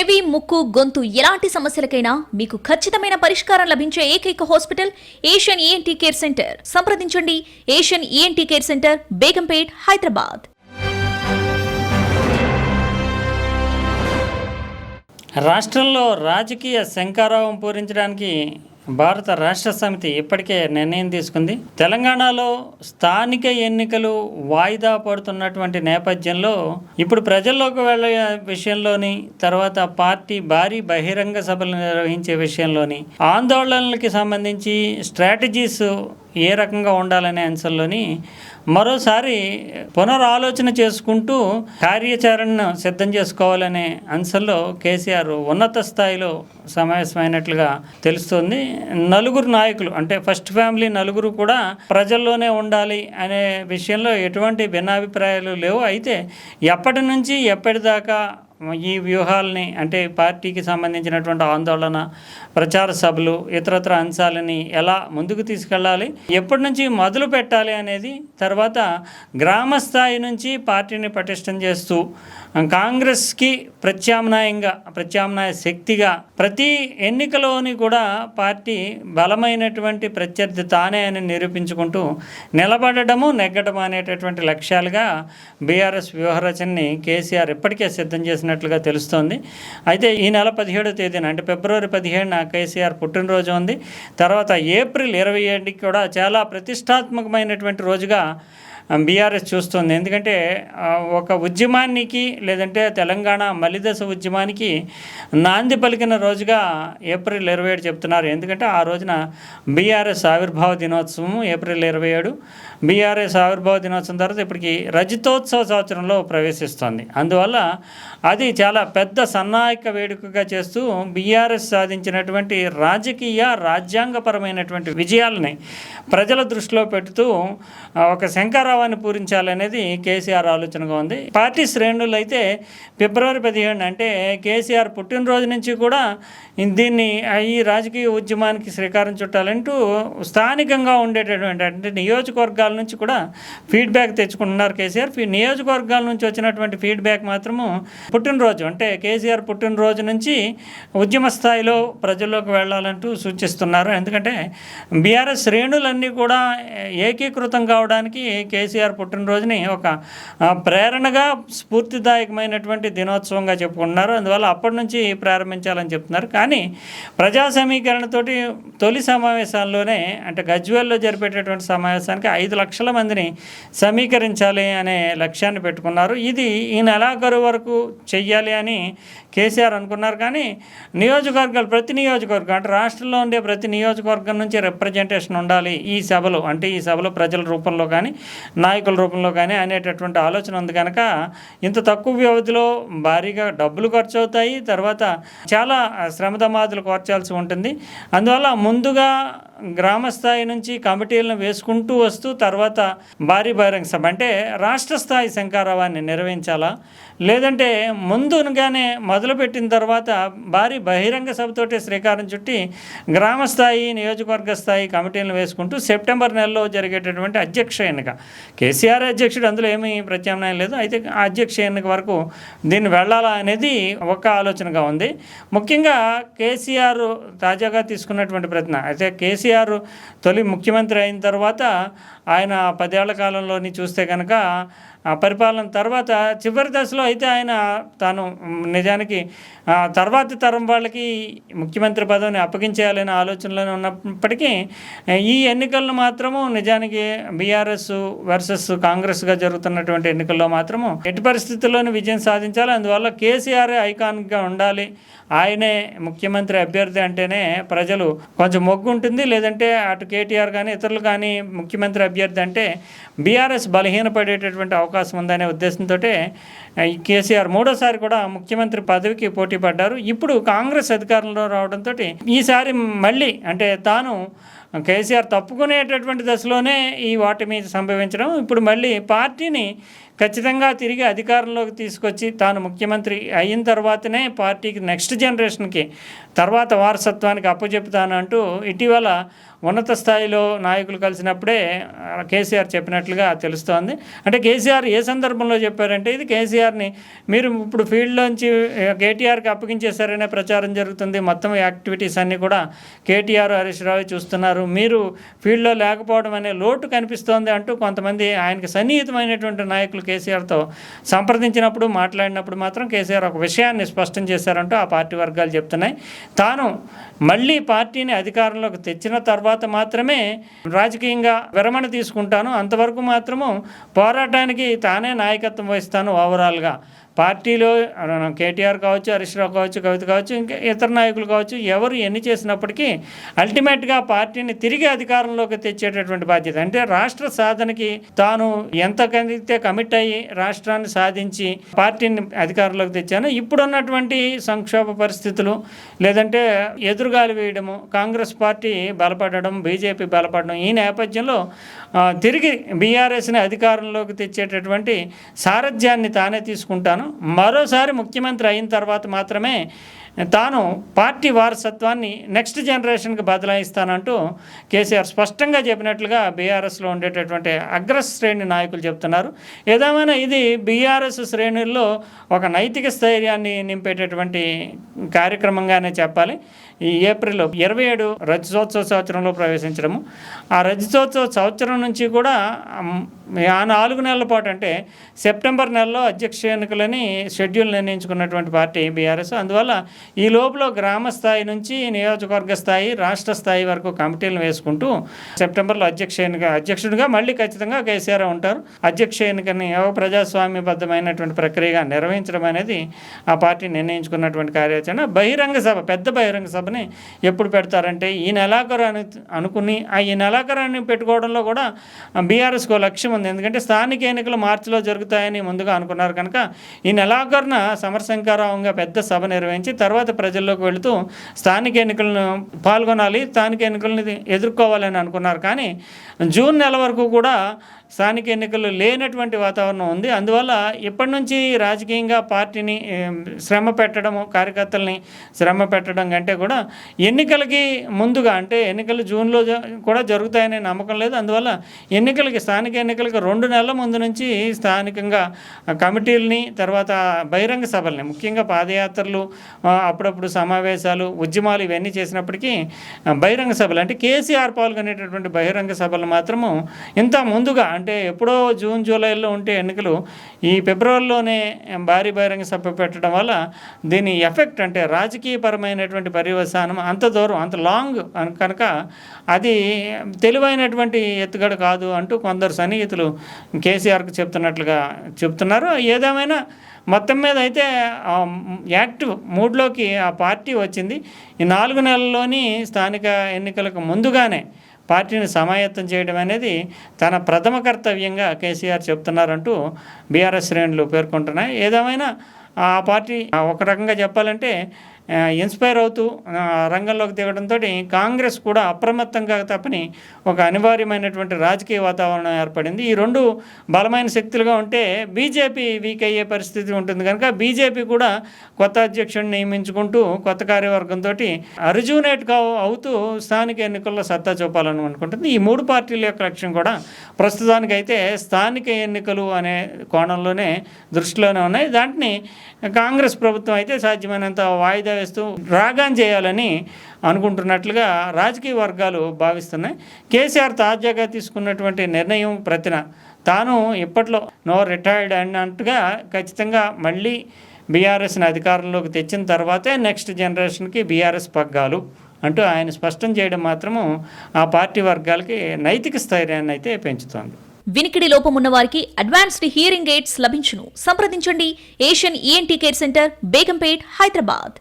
చెవి ముక్కు గొంతు ఎలాంటి సమస్యలకైనా మీకు ఖచ్చితమైన పరిష్కారం లభించే ఏకైక hospital Asian ENT care centre. సంప్రదించండి. Asian ENT care centre Begumpet Hyderabad. రాష్ట్రంలో రాజకీయ శంకారావం పూరించడానికి భారత రాష్ట్ర సమితి ఇప్పటికే నిర్ణయం తీసుకుంది. తెలంగాణలో స్థానిక ఎన్నికలు వాయిదా పడుతున్నటువంటి నేపథ్యంలో ఇప్పుడు ప్రజల్లోకి వెళ్ళే విషయంలోని తర్వాత పార్టీ భారీ బహిరంగ సభలు నిర్వహించే విషయంలోని ఆందోళనలకి సంబంధించి స్ట్రాటజీస్ ఏ రకంగా ఉండాలనే అంశంలోని మరోసారి పునరాలోచన చేసుకుంటూ కార్యాచరణను సిద్ధం చేసుకోవాలనే అంశంలో కేసీఆర్ ఉన్నత స్థాయిలో సమావేశమైనట్లుగా తెలుస్తుంది. నలుగురు నాయకులు అంటే ఫస్ట్ ఫ్యామిలీ నలుగురు కూడా ప్రజల్లోనే ఉండాలి అనే విషయంలో ఎటువంటి భిన్నాభిప్రాయాలు లేవు. అయితే ఎప్పటి నుంచి ఎప్పటిదాకా ఈ వ్యూహాలని అంటే పార్టీకి సంబంధించినటువంటి ఆందోళన ప్రచార సభలు ఇతరత్ర అంశాలని ఎలా ముందుకు తీసుకెళ్ళాలి ఎప్పటి నుంచి మొదలు పెట్టాలి అనేది తర్వాత గ్రామ స్థాయి నుంచి పార్టీని పటిష్టం చేస్తూ కాంగ్రెస్కి ప్రత్యామ్నాయంగా ప్రత్యామ్నాయ శక్తిగా ప్రతి ఎన్నికలోని కూడా పార్టీ బలమైనటువంటి ప్రత్యర్థి తానే అని నిరూపించుకుంటూ నిలబడటము నెగ్గడము అనేటటువంటి లక్ష్యాలుగా బీఆర్ఎస్ వ్యూహరచనని కేసీఆర్ ఇప్పటికే సిద్ధం చేసినట్లుగా తెలుస్తోంది. అయితే ఈ నెల పదిహేడో తేదీన అంటే ఫిబ్రవరి పదిహేడున కేసీఆర్ పుట్టినరోజు ఉంది. తర్వాత ఏప్రిల్ ఇరవై ఏడుకి కూడా చాలా ప్రతిష్టాత్మకమైనటువంటి రోజుగా బీఆర్ఎస్ చూస్తుంది. ఎందుకంటే ఒక ఉద్యమానికి లేదంటే తెలంగాణ మలిదశ ఉద్యమానికి నాంది పలికిన రోజుగా ఏప్రిల్ ఇరవై ఏడు చెప్తున్నారు. ఎందుకంటే ఆ రోజున బీఆర్ఎస్ ఆవిర్భావ దినోత్సవం ఏప్రిల్ ఇరవై ఏడు. బీఆర్ఎస్ ఆవిర్భావ దినోత్సవం తర్వాత ఇప్పటికి రజతోత్సవ సంవత్సరంలో ప్రవేశిస్తోంది. అందువల్ల అది చాలా పెద్ద సన్నాయక వేడుకగా చేస్తూ బీఆర్ఎస్ సాధించినటువంటి రాజకీయ రాజ్యాంగపరమైనటువంటి విజయాలని ప్రజల దృష్టిలో పెడుతూ ఒక శంకరావాన్ని పూరించాలనేది కేసీఆర్ ఆలోచనగా ఉంది. పార్టీ శ్రేణులు అయితే ఫిబ్రవరి పదిహేను అంటే కేసీఆర్ పుట్టినరోజు నుంచి కూడా దీన్ని ఈ రాజకీయ ఉద్యమానికి శ్రీకారం చుట్టాలంటూ స్థానికంగా ఉండేటటువంటి అంటే నియోజకవర్గాలు నుంచి కూడా ఫీడ్బ్యాక్ తెచ్చుకుంటున్నారు కేసీఆర్. నియోజకవర్గాల నుంచి వచ్చినటువంటి ఫీడ్బ్యాక్ మాత్రము పుట్టినరోజు అంటే కేసీఆర్ పుట్టినరోజు నుంచి ఉద్యమ స్థాయిలో ప్రజల్లోకి వెళ్ళాలంటూ సూచిస్తున్నారు. ఎందుకంటే బీఆర్ఎస్ శ్రేణులన్నీ కూడా ఏకీకృతం కావడానికి కేసీఆర్ పుట్టినరోజుని ఒక ప్రేరణగా స్ఫూర్తిదాయకమైనటువంటి దినోత్సవంగా చెప్పుకుంటున్నారు. అందువల్ల అప్పటి నుంచి ప్రారంభించాలని చెప్తున్నారు. కానీ ప్రజా సమీకరణతోటి తొలి సమావేశాల్లోనే అంటే గజ్వేల్లో జరిపేటటువంటి సమావేశానికి ఐదు లక్షల మందిని సమీకరించాలి అనే లక్ష్యాన్ని పెట్టుకున్నారు. ఇది ఈ నెలాఖరు వరకు చెయ్యాలి అని కేసీఆర్ అనుకున్నారు. కానీ నియోజకవర్గాలు ప్రతి నియోజకవర్గం అంటే రాష్ట్రంలో ఉండే ప్రతి నియోజకవర్గం నుంచి రిప్రజెంటేషన్ ఉండాలి ఈ సభలో. అంటే ఈ సభలో ప్రజల రూపంలో కానీ నాయకుల రూపంలో కానీ అనేటటువంటి ఆలోచన ఉంది కనుక ఇంత తక్కువ వ్యవధిలో భారీగా డబ్బులు ఖర్చు అవుతాయి. తర్వాత చాలా శ్రమదమాదులు కోర్చాల్సి ఉంటుంది. అందువల్ల ముందుగా గ్రామ స్థాయి నుంచి కమిటీలను వేసుకుంటూ వస్తూ తర్వాత భారీ బహిరంగ సభ. అంటే రాష్ట్ర స్థాయి శంకారావాన్ని నిర్వహించాలా లేదంటే ముందుగానే మొదలుపెట్టిన తర్వాత భారీ బహిరంగ సభతోటే శ్రీకారం చుట్టి గ్రామ స్థాయి నియోజకవర్గ స్థాయి కమిటీలను వేసుకుంటూ సెప్టెంబర్ నెలలో జరిగేటటువంటి అధ్యక్ష ఎన్నిక. కేసీఆర్ అధ్యక్షుడు అందులో ఏమీ ప్రత్యామ్నాయం లేదు. అయితే అధ్యక్ష ఎన్నిక వరకు దీన్ని వెళ్ళాలా అనేది ఒక ఆలోచనగా ఉంది. ముఖ్యంగా కేసీఆర్ తాజాగా తీసుకున్నటువంటి ప్రయత్నం. అయితే కేసీఆర్ తొలి ముఖ్యమంత్రి అయిన తర్వాత ఆయన పదేళ్ళ కాలంలోని చూస్తే కనుక పరిపాలన తర్వాత చివరి దశలో అయితే ఆయన తాను నిజానికి తర్వాతి తరం వాళ్ళకి ముఖ్యమంత్రి పదవిని అప్పగించేయాలనే ఆలోచనలోనే ఉన్నప్పటికీ ఈ ఎన్నికలను మాత్రము నిజానికి బీఆర్ఎస్ వర్సెస్ కాంగ్రెస్గా జరుగుతున్నటువంటి ఎన్నికల్లో మాత్రము ఎట్టి పరిస్థితుల్లోనూ విజయం సాధించాలి. అందువల్ల కేసీఆర్ ఐకాన్గా ఉండాలి. ఆయనే ముఖ్యమంత్రి అభ్యర్థి అంటేనే ప్రజలు కొంచెం మొగ్గు ఉంటుంది లేదంటే అటు కేటీఆర్ కానీ ఇతరులు కానీ ముఖ్యమంత్రి అభ్యర్థి అంటే బీఆర్ఎస్ బలహీనపడేటటువంటి అవకాశం ఉందనే ఉద్దేశంతో కేసీఆర్ మూడోసారి కూడా ముఖ్యమంత్రి పదవికి పోటీ పడ్డారు. ఇప్పుడు కాంగ్రెస్ అధికారంలో రావడంతో ఈసారి మళ్ళీ అంటే తాను కేసీఆర్ తప్పుకునేటటువంటి దశలోనే ఈ ఓటమి సంభవించడం. ఇప్పుడు మళ్ళీ పార్టీని ఖచ్చితంగా తిరిగి అధికారంలోకి తీసుకొచ్చి తాను ముఖ్యమంత్రి అయిన తర్వాతనే పార్టీకి నెక్స్ట్ జనరేషన్కి తర్వాత వారసత్వానికి అప్పచెపుతాను అంటూ ఇటీవల ఉన్నత స్థాయిలో నాయకులు కలిసినప్పుడే కేసీఆర్ చెప్పినట్లుగా తెలుస్తోంది. అంటే కేసీఆర్ ఏ సందర్భంలో చెప్పారంటే ఇది కేసీఆర్ని మీరు ఇప్పుడు ఫీల్డ్లోంచి కేటీఆర్కి అప్పగించేశారనే ప్రచారం జరుగుతుంది. మొత్తం యాక్టివిటీస్ అన్నీ కూడా కేటీఆర్ హరీష్ రావు చూస్తున్నారు. మీరు ఫీల్డ్లో లేకపోవడం అనే లోటు కనిపిస్తోంది అంటూ కొంతమంది ఆయనకి సన్నిహితమైనటువంటి నాయకులు కేసీఆర్తో సంప్రదించినప్పుడు మాట్లాడినప్పుడు మాత్రం కేసీఆర్ ఒక విషయాన్ని స్పష్టం చేశారంటూ ఆ పార్టీ వర్గాలు చెప్తున్నాయి. తాను మళ్ళీ పార్టీని అధికారంలోకి తెచ్చిన తర్వాత తర్వాత మాత్రమే రాజకీయంగా విరమణ తీసుకుంటాను. అంతవరకు మాత్రము పోరాటానికి తానే నాయకత్వం వహిస్తాను ఓవరాల్గా. పార్టీలో కేటీఆర్ కావచ్చు హరీష్ రావు కావచ్చు కవిత కావచ్చు ఇంకా ఇతర నాయకులు కావచ్చు ఎవరు ఎన్ని చేసినప్పటికీ అల్టిమేట్గా పార్టీని తిరిగి అధికారంలోకి తెచ్చేటటువంటి బాధ్యత. అంటే రాష్ట్ర సాధనకి తాను ఎంత కదితే కమిట్ అయ్యి రాష్ట్రాన్ని సాధించి పార్టీని అధికారంలోకి తెచ్చాను ఇప్పుడున్నటువంటి సంక్షోభ పరిస్థితులు లేదంటే ఎదురుగాలి వేయడము కాంగ్రెస్ పార్టీ బలపడడం బీజేపీ బలపడడం ఈ నేపథ్యంలో తిరిగి బీఆర్ఎస్ని అధికారంలోకి తెచ్చేటటువంటి సారథ్యాన్ని తానే తీసుకుంటాను. మరోసారి ముఖ్యమంత్రి అయిన తర్వాత మాత్రమే తాను పార్టీ వారసత్వాన్ని నెక్స్ట్ జనరేషన్కి బదలాయిస్తానంటూ కేసీఆర్ స్పష్టంగా చెప్పినట్లుగా బీఆర్ఎస్లో ఉండేటటువంటి అగ్రశ్రేణి నాయకులు చెప్తున్నారు. ఏదేమైనా ఇది బీఆర్ఎస్ శ్రేణుల్లో ఒక నైతిక స్థైర్యాన్ని నింపేటటువంటి కార్యక్రమంగానే చెప్పాలి. ఈ ఏప్రిల్ ఇరవై ఏడు రజతోత్సవ సంవత్సరంలో ప్రవేశించడము. ఆ రజతోత్సవ సంవత్సరం నుంచి కూడా ఆ నాలుగు నెలల పాటు అంటే సెప్టెంబర్ నెలలో అధ్యక్ష ఎన్నికలని షెడ్యూల్ నిర్ణయించుకున్నటువంటి పార్టీ బీఆర్ఎస్. అందువల్ల ఈ లోపల గ్రామ స్థాయి నుంచి నియోజకవర్గ స్థాయి రాష్ట్ర స్థాయి వరకు కమిటీలను వేసుకుంటూ సెప్టెంబర్లో అధ్యక్ష ఎన్నిక అధ్యక్షుడిగా మళ్ళీ ఖచ్చితంగా కేసీఆర్ ఉంటారు. అధ్యక్ష ఎన్నికని ప్రజాస్వామ్యబద్ధమైనటువంటి ప్రక్రియగా నిర్వహించడం అనేది ఆ పార్టీ నిర్ణయించుకున్నటువంటి కార్యాచరణ. బహిరంగ సభ పెద్ద బహిరంగ సభని ఎప్పుడు పెడతారంటే ఈ నెలాఖరు అని అనుకుని ఆ ఈ నెలాఖరాన్ని పెట్టుకోవడంలో కూడా బీఆర్ఎస్కి లక్ష్యం ఉంది. ఎందుకంటే స్థానిక ఎన్నికలు మార్చిలో జరుగుతాయని ముందుగా అనుకున్నారు కనుక ఈ నెలాఖరున సమరశంకారావంగా పెద్ద సభ నిర్వహించి తర్వాత ప్రజల్లోకి వెళుతూ స్థానిక ఎన్నికలను పాల్గొనాలి స్థానిక ఎన్నికలను ఎదుర్కోవాలని అనుకున్నారు. కానీ జూన్ నెల వరకు కూడా స్థానిక ఎన్నికలు లేనటువంటి వాతావరణం ఉంది. అందువల్ల ఇప్పటి నుంచి రాజకీయంగా పార్టీని శ్రమ పెట్టడము కార్యకర్తల్ని శ్రమ పెట్టడం కంటే కూడా ఎన్నికలకి ముందుగా అంటే ఎన్నికలు జూన్లో జ- కూడా జరుగుతాయనే నమ్మకం లేదు. అందువల్ల ఎన్నికలకి స్థానిక ఎన్నికలకి రెండు నెలల ముందు నుంచి స్థానికంగా కమిటీలని తర్వాత బహిరంగ సభల్ని ముఖ్యంగా పాదయాత్రలు అప్పుడప్పుడు సమావేశాలు ఉద్యమాలు ఇవన్నీ చేసినప్పటికీ బహిరంగ సభలు అంటే కేసీఆర్ పాల్గొనేటటువంటి బహిరంగ సభలు మాత్రము ఇంత ముందుగా అంటే ఎప్పుడో జూన్ జూలైలో ఉంటే ఎన్నికలు ఈ ఫిబ్రవరిలోనే భారీ బహిరంగ సభ పెట్టడం వల్ల దీని ఎఫెక్ట్ అంటే రాజకీయపరమైనటువంటి పర్యవసానం అంత దూరం అంత లాంగ్ కనుక అది తెలివైనటువంటి ఎత్తుగడ కాదు అంటూ కొందరు సన్నిహితులు కేసీఆర్కి చెప్తున్నట్లుగా చెప్తున్నారు. ఏదేమైనా మొత్తం మీద అయితే యాక్టివ్ మూడ్లోకి ఆ పార్టీ వచ్చింది. ఈ నాలుగు నెలల్లోని స్థానిక ఎన్నికలకు ముందుగానే పార్టీని సమాయత్తం చేయడం అనేది తన ప్రథమ కర్తవ్యంగా కేసీఆర్ చెప్తున్నారంటూ బీఆర్ఎస్ శ్రేణులు పేర్కొంటున్నాయి. ఏదేమైనా ఆ పార్టీ ఒక రకంగా చెప్పాలంటే ఇన్స్పైర్ అవుతూ రంగంలోకి దిగడంతో కాంగ్రెస్ కూడా అప్రమత్తంగా తప్పని ఒక అనివార్యమైనటువంటి రాజకీయ వాతావరణం ఏర్పడింది. ఈ రెండు బలమైన శక్తులుగా ఉంటే బీజేపీ వీక్ అయ్యే పరిస్థితి ఉంటుంది కనుక బీజేపీ కూడా కొత్త అధ్యక్షుడిని నియమించుకుంటూ కొత్త కార్యవర్గంతో అరిజునేట్ కావు అవుతూ స్థానిక ఎన్నికల్లో సత్తా చూపాలని అనుకుంటుంది. ఈ మూడు పార్టీల యొక్క లక్ష్యం కూడా ప్రస్తుతానికైతే స్థానిక ఎన్నికలు అనే కోణంలోనే దృష్టిలోనే ఉన్నాయి. దాంట్ని కాంగ్రెస్ ప్రభుత్వం అయితే సాధ్యమైనంత వాయిదా వేస్తూ రాగాన్ చేయాలని అనుకుంటున్నట్లుగా రాజకీయ వర్గాలు భావిస్తున్నాయి. కేసీఆర్ తాజాగా తీసుకున్నటువంటి నిర్ణయం ప్రతిన తాను ఇప్పట్లో నో రిటైర్డ్ అన్నట్టుగా ఖచ్చితంగా మళ్ళీ బీఆర్ఎస్ని అధికారంలోకి తెచ్చిన తర్వాతే నెక్స్ట్ జనరేషన్కి బీఆర్ఎస్ పగ్గాలు అంటూ ఆయన స్పష్టం చేయడం మాత్రము ఆ పార్టీ వర్గాలకి నైతిక స్థైర్యాన్ని అయితే పెంచుతోంది. వినికిడి లోపం ఉన్న వారికి అడ్వాన్స్డ్ హియరింగ్ ఎయిడ్స్ లభించును. సంప్రదించండి. Asian ENT care centre Begumpet Hyderabad.